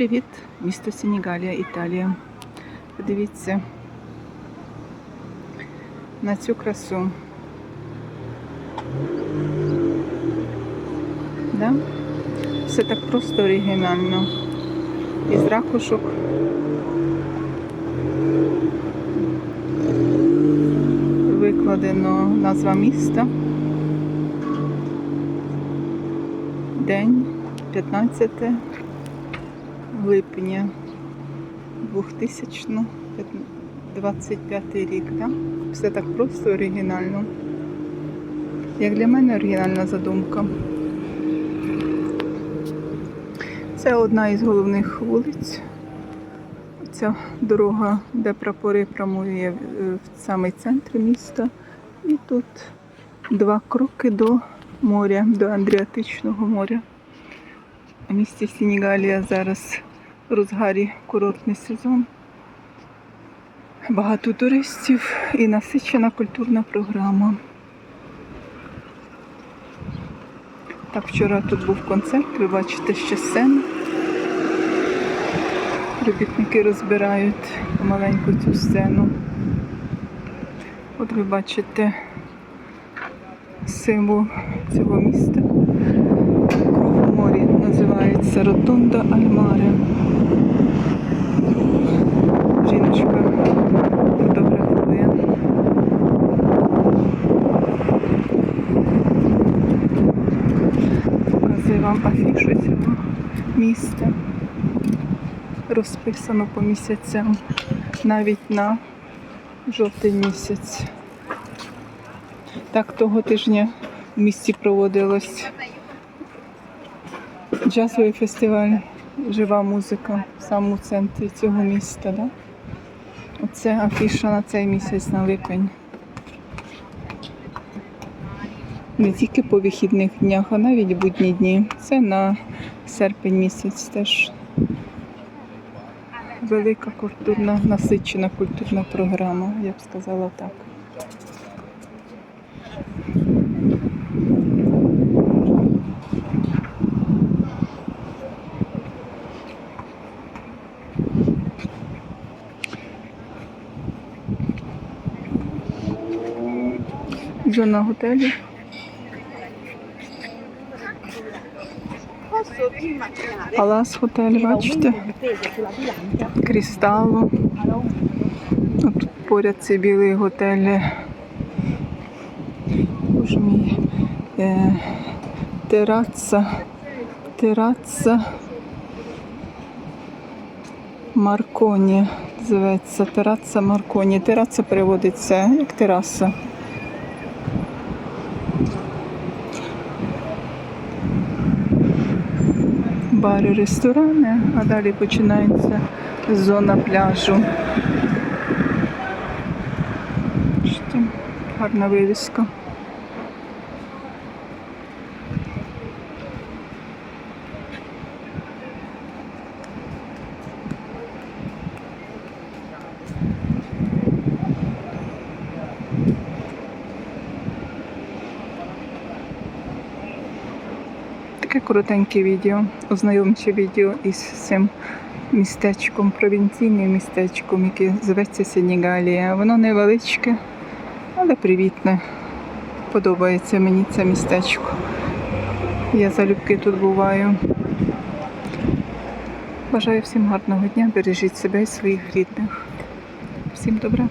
Привіт, місто Сенігалія, Італія. Подивіться на цю красу. Да? Все так просто оригінально. Із ракушок. Викладено назва міста. День 15 липня 2025 рік. Да? Все так просто оригінально. Як для мене оригінальна задумка. Це одна із головних вулиць. Ця дорога, де прапори прямує в самий центр міста. І тут два кроки до моря, до Андріатичного моря. У місті Сенігалія зараз розгарі курортний сезон. Багато туристів і насичена культурна програма. Так, вчора тут був концерт, ви бачите ще сцену. Робітники розбирають маленьку цю сцену. От ви бачите символ цього міста. Називається Ротонда Альмаре. Жіночка фотографує. Показую вам афішу цього міста. Розписано по місяцям, навіть на жовтий місяць. Так того тижня в місті проводилось джазовий фестиваль Жива музика в самому центрі цього міста. Да? Оце афіша на цей місяць на липень. Не тільки по вихідних днях, а навіть будні дні. Це на серпень місяць теж велика культурна, насичена культурна програма, я б сказала так. Вже на готелі. Палас готель, бачите? Крісталу. От поряд це білий готель. Боже мій. Е, тераса. Тераса. Марконі. Називається Тераса Марконі. Тераса переводиться як тераса. Бари, ресторани, а далі починається зона пляжу. Гарна вивіска. Коротеньке відео, ознайомче відео із цим містечком, провінційним містечком, яке зветься Сенігалія. Воно невеличке, але привітне. Подобається мені це містечко. Я залюбки тут буваю. Бажаю всім гарного дня, бережіть себе і своїх рідних. Всім добра.